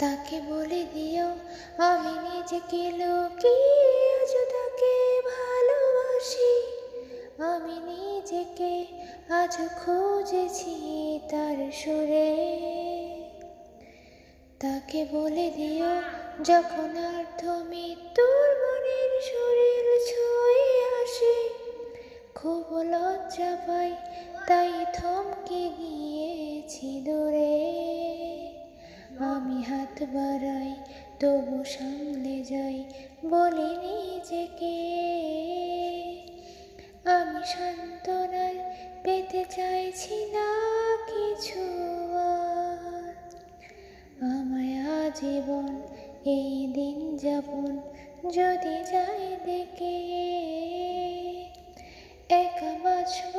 তাকে বলে দিও, আমি নিজেকে লুকিয়ে আজ তাকে ভালোবাসি। আমি নিজেকে আজ খুঁজেছি তার সুরে। তাকে বলে দিও, যখন অর্ধ তোর মনের শরীর ছুঁয়ে আসে, খুব লজ্জা পাই, তাই থমকে গিয়েছি দূরে। আমি হাত বাড়াই, তবু সামলে যাই। বলি নিজেকে, আমি সান্ত্বনায় পেতে চাইছি না কিছু আমায় আজীবন এই দিন যাপন, যদি যাই দেখে, একা বাঁচব